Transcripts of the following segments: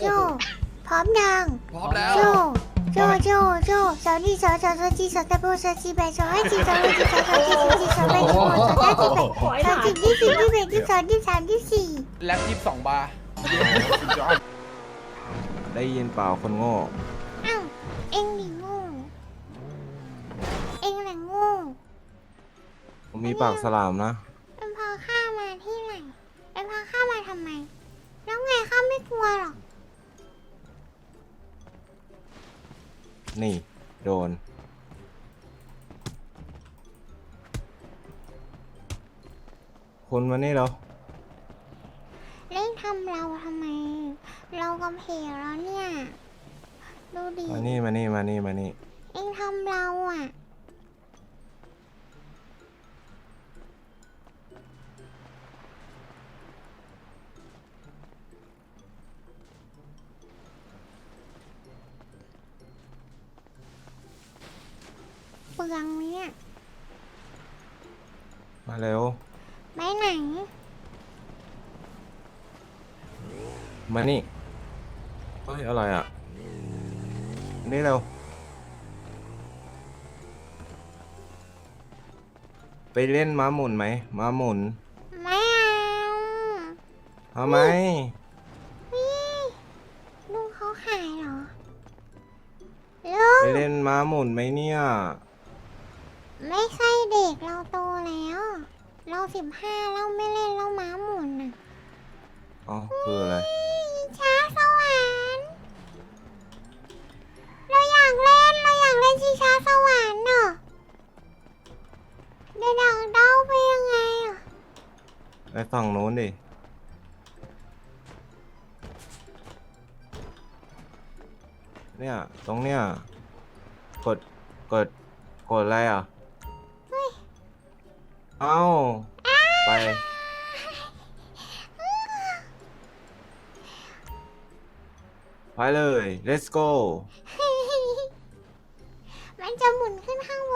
โจ พร้อมยังพร้อมแล้ว โจ โจ โจ โจสาวนี่สาวสาวสาวจีสาวตะโบสาวจีแบสาวให้จีสาวให้จีสาวสาวจีสาวจีสาวแบสาวสาวจีแบสาวจีที่สี่ที่แบที่สองที่สามที่สี่แล็บยี่สิบสองบาร์ได้ยินเปล่าคนโง่อ้าวเอ็งหนีโง่เอ็งแหละโง่ผมมีปากสลามนะเป็นพอข้ามาที่ไหนเป็นพอข้ามาทำไม แล้วไงข้าไม่กลัวหรอก นี่โดนคุณมานี่แล้วเล่นทำเราทำไม เรากำเพงแล้วเนี่ย ดูดิ มานี่มานี่มานี่มานี่ เอ็งทำเราอะ นี่เร็วไปเล่นม้าหมุนไหมม้าหมุนไม่เอาทำไมพี่ลุงเขาขายเหรอลุงไปเล่นม้าหมุนไหมเนี่ยไม่ใช่เด็กเราโตแล้ว เราสิบห้าเราไม่เล่นเราม้าหมุนอะอ๋อคืออะไร ช้าสวรรค์เราอยากเล่นเราอยากเล่นชิงช้าสวรรค์เนอะเดี๋ยวดังเด้าไปยังไงอะไปฝั่งนู้นดิ เนี่ย ตรงเนี้ยกด กด กดอะไรอะ เอ้า ไป ไปเลย let's go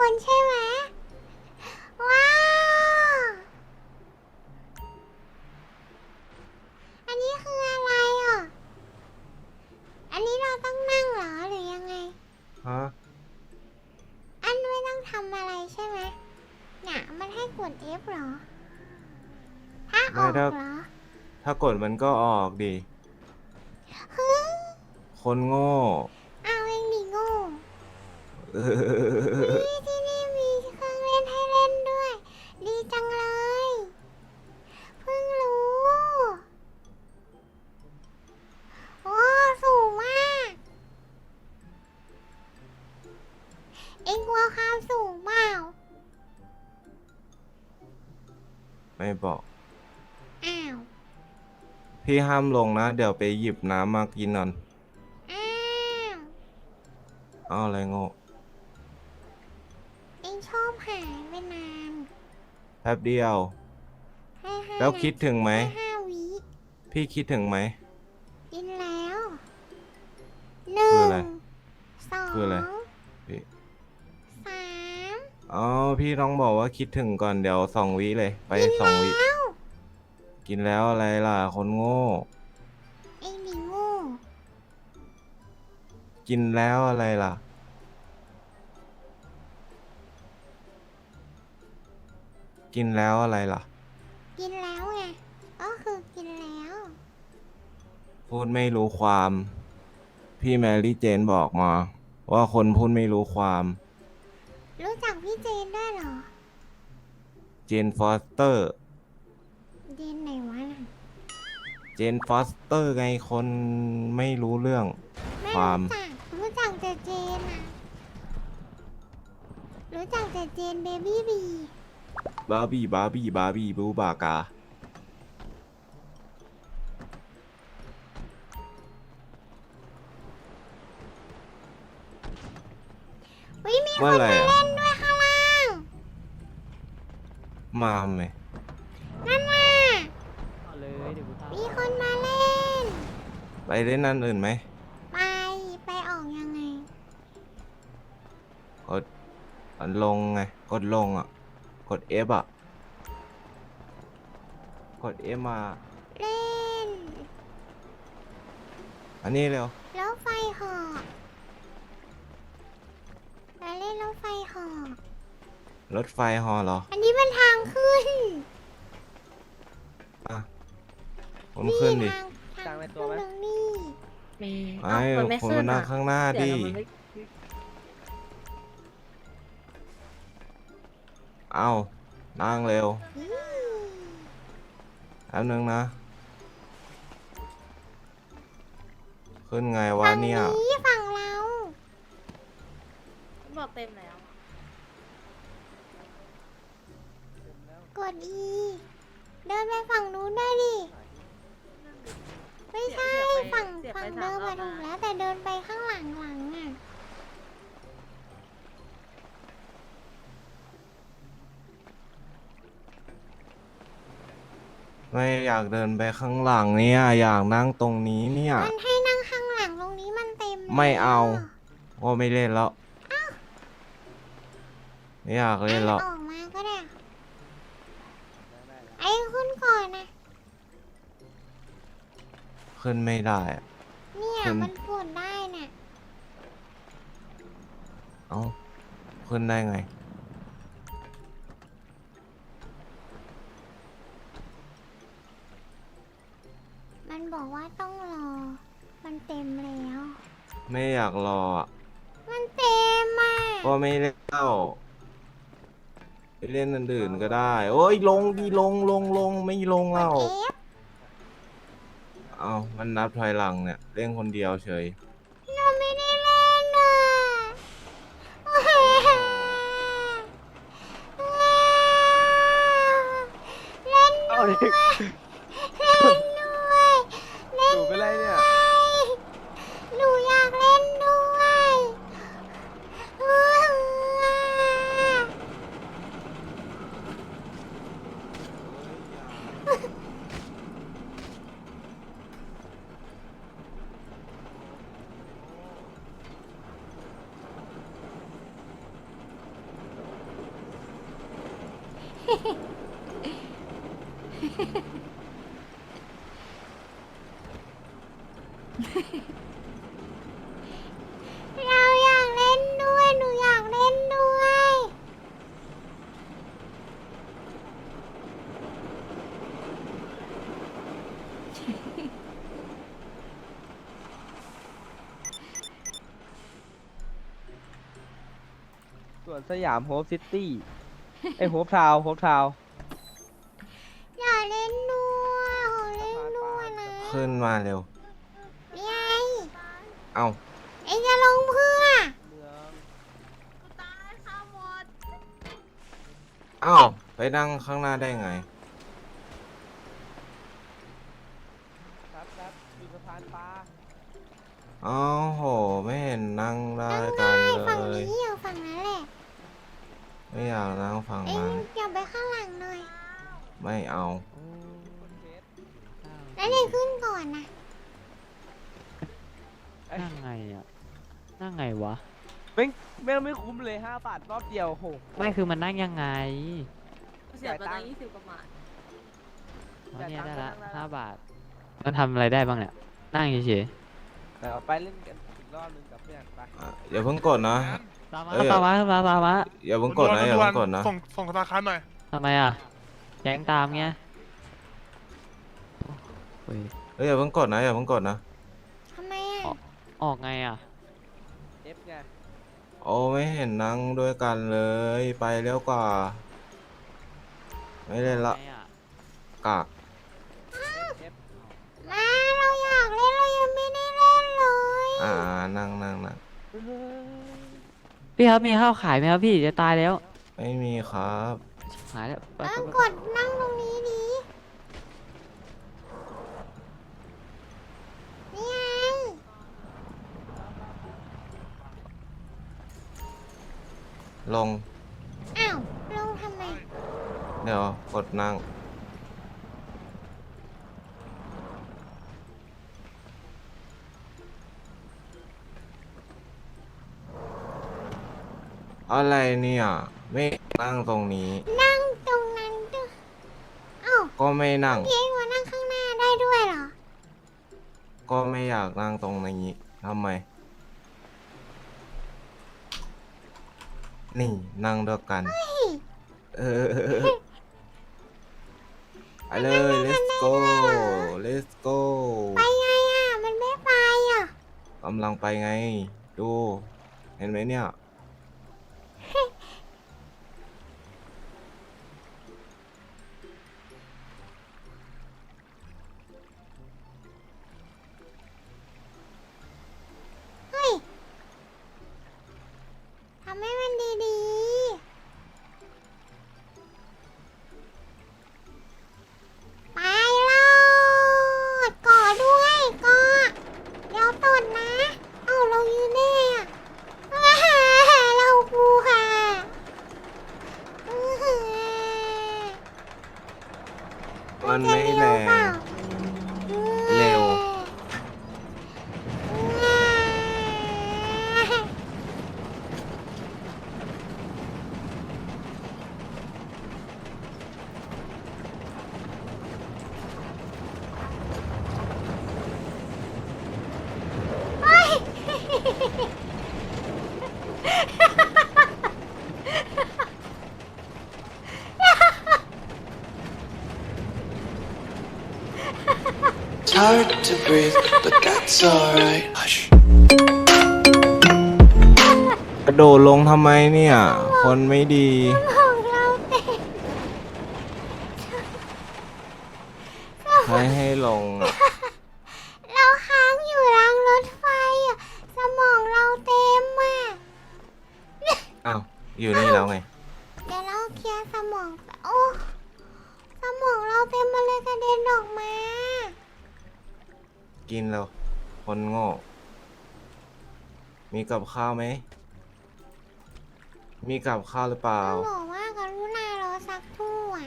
ขึ้นข้างบนใช่ไหมว้าว อันนี้คืออะไรอะ อันนี้เราต้องนั่งเหรอหรือยังไง ฮะอันไม่ต้องทำอะไรใช่ไหมเนี่ยมันให้กด F เหรอ ถ้าออกไม่ถ้าเหรอถ้ากดมันก็ออกดิ เฮ้ยคนโง่ เอาเองดิโง่นี่ที่นี่ พี่ห้ามลงนะ เดี๋ยวไปหยิบน้ำมากินนอนอ้าวเอาอะไรโง่เอ็งชอบหายไปนานแป๊บเดียว ให้ห้าแล้วคิดถึงไหมให้ห้าวิพี่คิดถึงไหม กินแล้วหนึ่คืออะไรงสองคืออะไรพี่ สาม อ๋อพี่ต้องบอกว่าคิดถึงก่อนเดี๋ยวสองวิเลย ไปสองวิ แล้ว กินแล้วอะไรล่ะ คนโง่เอ็งดิโง่กินแล้วอะไรล่ะ กินแล้วอะไรล่ะ กินแล้วไงก็คือกินแล้ว พูดไม่รู้ความ พี่แมรี่เจนบอกมา ว่าคนพูดไม่รู้ความ รู้จักพี่เจนด้วยเหรอ เจนฟอสเตอร์ เจนฟอสเตอร์ไงคนไม่รู้เรื่อง ไม่ความ รู้จักรู้จักแต่เจนอะรู้จักแต่เจนเบบี้บีบาร์บี้บาร์บี้บาร์บี้บูบากา วิมีคเมื่อนไหร่มาอะ เล่นด้วยข้างล่าง มาไหม นั่นน่ะ เลยเดี๋ยวกูทำ มีคนมาเล่น ไปเล่นนั่นอื่นไหมไปไปออกยังไง กดอันลงไง กดลงอะ กด F อะ กด F มา เล่น อันนี้เร็ว รถไฟเหอเราเล่นรถไฟเหอรถไฟฮอเหรอ อันนี้เป็นทางขึ้นอะผมขึ้นดิ ทาง ทางขึ้นตรงนี้มีไอ้เอ้ามันไม่คุณขึ้มานนั่งอะข้างหน้าเดี๋ยวดินะมันไม่เอานั่งเร็วอืมแป๊บนึงนะ ขึ้นไงวะฝั่งเนี่ย นี้ฝั่งเราบอกเต็มแล้วกดอีเดินไปฝั่งนู้นได้ดิ ไม่ใช่ฝั่งเสียบฝั่ไปงสาเดิมนรมาอบถูกนะแล้วแต่เดินไปข้างหลังหลังอะไม่อยากเดินไปข้างหลังเนี่ยอยากนั่งตรงนี้เนี่ย มันให้นั่งข้างหลังตรงนี้มันเต็มแล้วไม่เอาโอ้ไม่เล่นแล้วไม่อยากเล่นแล้วออกมาก็ได้ ไอ้ขึ้นก่อนนะ ขึ้นไม่ได้อะ เนี่ยขึ้นมันกดได้น่ะเอ้าขึ้นได้ไง มันบอกว่าต้องรอ มันเต็มแล้ว ไม่อยากรออะมันเต็มอะก็ไม่เล่นแล้วไปเล่นอันอื่นก็ได้ โอ้ยลงดีลงลงลงไม่ลงกแล้ดวเอฟ เอามันนับถอยหลังเนี่ยเล่นคนเดียวเฉย เราไม่ได้เล่นอะเล่น เอา ด้ ดิ วยเล่นด้วยเล่น หนูเป็นไรเนี่ย ด้วยหนูอยากเล่นด้วยเราอยากเล่นด้วย หนูอยากเล่นด้วย ส่วนสยามโฮปซิตี้ไอโฮปทาวน์โฮปทาวน์อยากเล่นด้วยขอเล่นด้วยนะขึ้นมาเร็ว นี่ไงเอาเอ็งจะลงเพื่อเมืองเอาไปนั่งข้างหน้าได้ไง ครับครับอยู่สะพานปลา อ้าโห ไม่เห็นนั่งได้นั่งกัได้นฝั่งเลยนี้อยู่ฝั่งนั้นแหละไม่อยากนั่งฝั่งเอ็งมันอย่าไปข้างหลังหน่อย ไม่เอาคนเทสแล้วเอ็งขึ้นก่อนนะนั่งไงอะนั่งไงวะแม่งแม่งไม่คุ้มเลยห้าบาทรอบเดียวโหไม่คือมันนั่งยังไงเสียบไปตั้งยี่สิบกว่าบาทอ๋อเนี่ยจ่ายตัได้งค์ละไปแล้วห้าบาท มันทำอะไรได้บ้างเนี่ย นั่งเฉย เดี๋ยวไปเล่นกันอีกรอบนึงกับเพื่อนไปอะอย่าเพิ่งกดนะๆตามมาเอ้ย ตามมาตามมาตามมาอย่าเพิ่งกดนะอย่าเพิ่งกดนะส่งส่งธนาคารหน่อยทำไมอะแจ้งตามเงี้ยโอ้ยเอ้ยอย่าเพิ่งกดนะอย่าเพิ่งกดนะทำไมอะออกไงอะเอฟไงโอ้ไม่เห็นนั่งด้วยกันเลยไปเร็วกว่า ไม่เล่นละไงอะกาก เอฟ มาเราอยากเล่นเรายังไม่ได้เล่นเลย อ่านั่งนั่งนั่งพี่ครับมีข้าวขายไหมครับพี่จะตายแล้วไม่มีครับหายแล้วไปเอไปอไปกดนั่งตรงนี้ดีนี่ไงลง อ้าวลงทำไม เดี๋ยวกดนั่ง อะไรเนี่ย ไม่นั่งตรงนี้ นั่งตรงนั้นด้วยอ้าวก็ไม่นั่ง พี่เอ็งมานั่งข้างหน้าได้ด้วยเหรอ ก็ไม่อยากนั่งตรงนี้ทำไม นี่นั่งด้วยกัน เออไปเลย let's go let's go ไปไงอะ มันไม่ไปอะกำลังไปไง ดู เห็นไหมเนี่ย มันไม่แรง เปล่า เร็ว เฮ้ย It's hard to breathe, but that's alright. Hush. กระโดดลงทำไมเนี่ย คนไม่ดี ของเราเต็ม ใครให้ลงอะ เราค้างอยู่รางรถไฟอะ สมองเราเต็มอะ อ้าว อยู่นี่แล้วไง เดี๋ยวเราเคลียร์สมองไปโอ้ สมองเราเต็มมาเลยกระเด็นออกมา กินแล้ว คนโง่ มีกับข้าวไหม มีกับข้าวหรือเปล่า เขาบอกว่ากรุณารอสักครู่อะ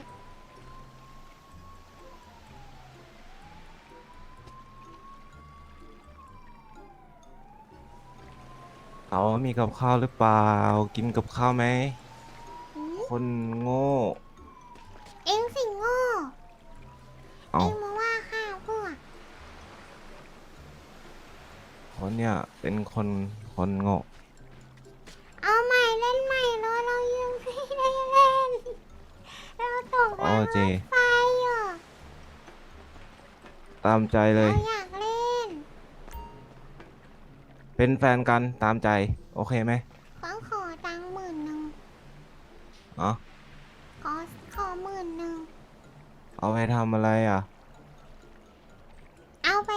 เอามีกับข้าวหรือเปล่า กินกับข้าวไหมหืมคนโง่ คนเนี่ยเป็นคนคนโง่เอาใหม่เล่นใหม่เนอะเรายังไม่ได้เล่น เราตกโอรางรเจถไฟอะตามใจเลเราย อยากเล่นเป็นแฟนกันตามใจ โอเคไหมขอขอตังค์หมื่นหนึ่งอ๋อขอขอหมื่นหนึ่งเอาไปทำอะไรอะ เอาไป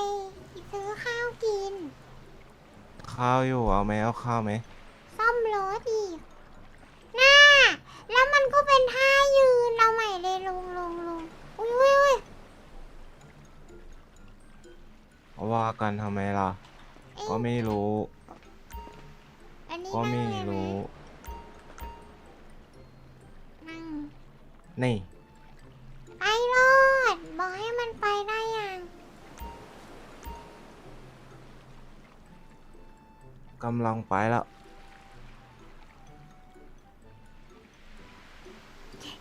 ซื้อข้าวกิน ข้าวอยู่เอาไหมเอาข้าวไหมซ่อมรถอีกน่าแล้วมันก็เป็นท่ายืนเราใหม่เลยลงลงลงอุ้ยอุ้ยอุ้ยว่ากันทำไมล่ะ เอ๊ะก็ไม่รู้ อันนี้ก็นั่ไม่งเลยนะรู้ นั่ง นี่ กำลังไปแล้ว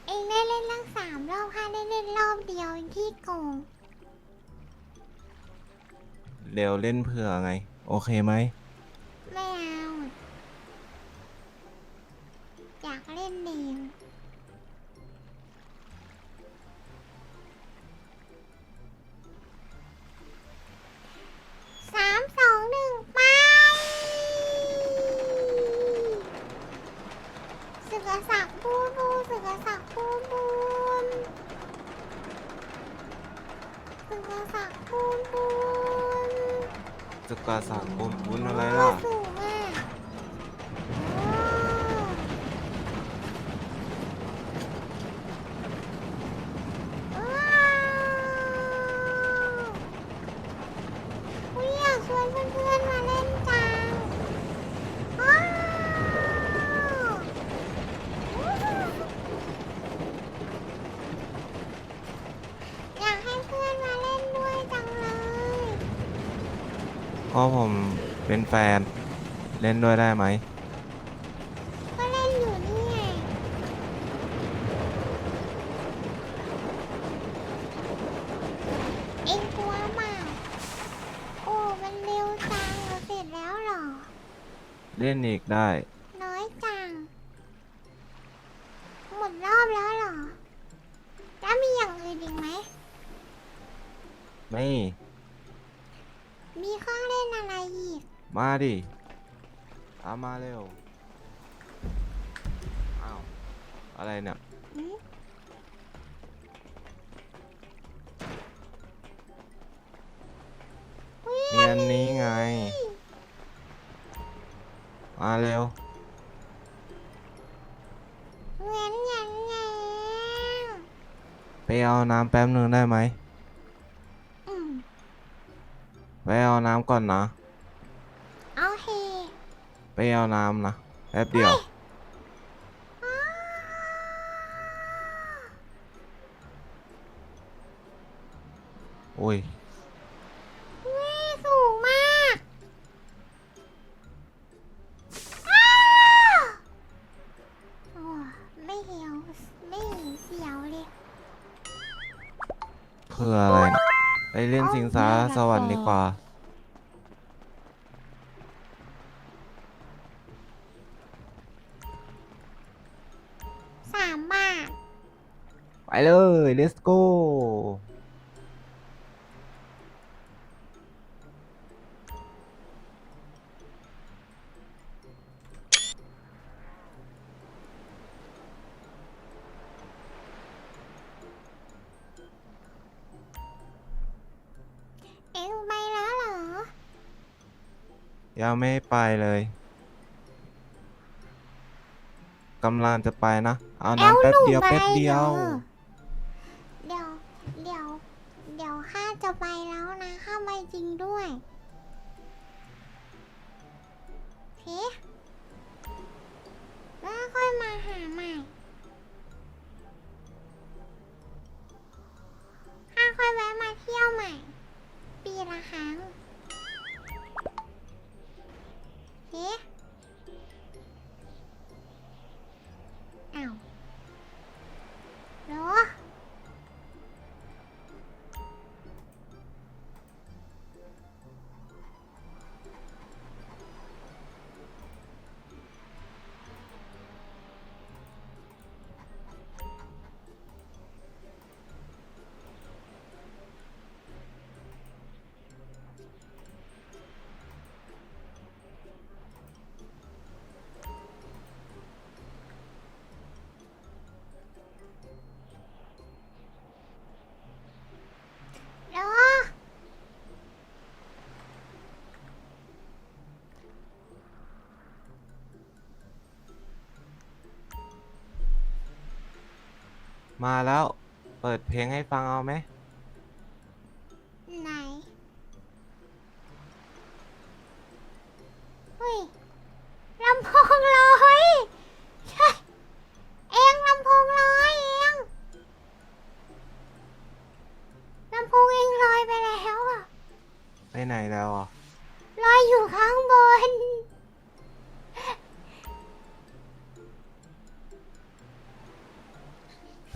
เองได้เล่นตั้งสามรอบค่ะได้เล่นรอบเดียวเองที่โกงเดี๋ยวเล่นเผื่อไง โอเคไหม ศักดิ์ปูนปูสึกศักดิ์ปูนปูสึกศักดิ์ปูนปูนจะกาสากบุญบุญอะไรล่ะสู ราะผมเป็นแฟน เล่นด้วยได้ไหม ก็เล่นอยู่นี่ไงเอ็งกลัวมาโอ้ มันเร็วจังเราเสร็จแล้วหรอ เล่นอีกได้ ดิตามมาเร็ว อ้าว อะไรเนี่ยเนียนนี้ไง มาเร็วเงี้ยเงี้ยเงี้ยไปเอาน้ำแป๊บนึงได้ไหมอืม ไปเอาน้ำก่อนนะ ไปเอาน้ำนะแป๊บเดียวอ้าวโอ้ยวิสูงมากอ้าวโอ้ไม่เหี่ยวไม่เห็นเสียวเลยคืออะไรนะไปเล่นสิงสาสวรรค์ดีกว่า เลย let's go เอ็งไปแล้วเหรอ ยังไม่ไปเลยกำลังจะไปนะ เอาแล้วน้ำแป๊บหนูเดียวไปแป๊บเดียวเหรอ มาแล้ว เปิดเพลงให้ฟังเอาไหม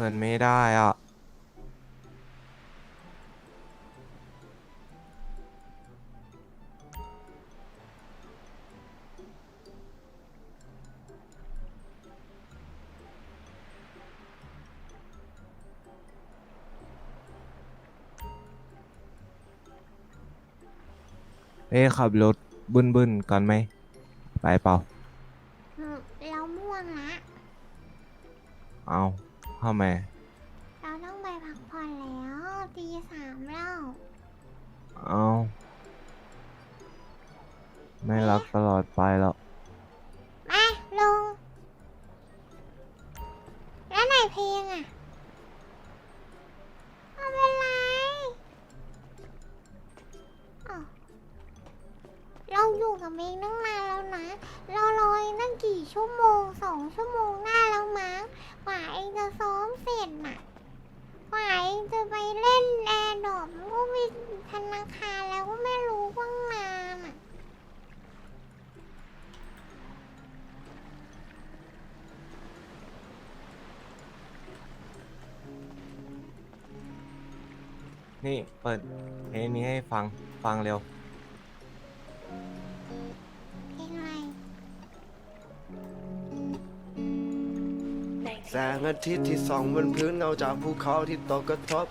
เปิดไม่ได้อะเอ๊ะขับรถบึนบึนๆกันไหม ไปเปล่า อืมเราม่วงละ เอา ทำไมเราต้องไปพักผ่อนแล้วตีสามแล้วเอาไม่รักตลอดไปแล้วม นี่เปิดเพลงนี้ให้ฟังฟังเร็วแสงอาทิตย์ที่ส่องบนพื้นเงาจากภูเขาที่ตกกระทบ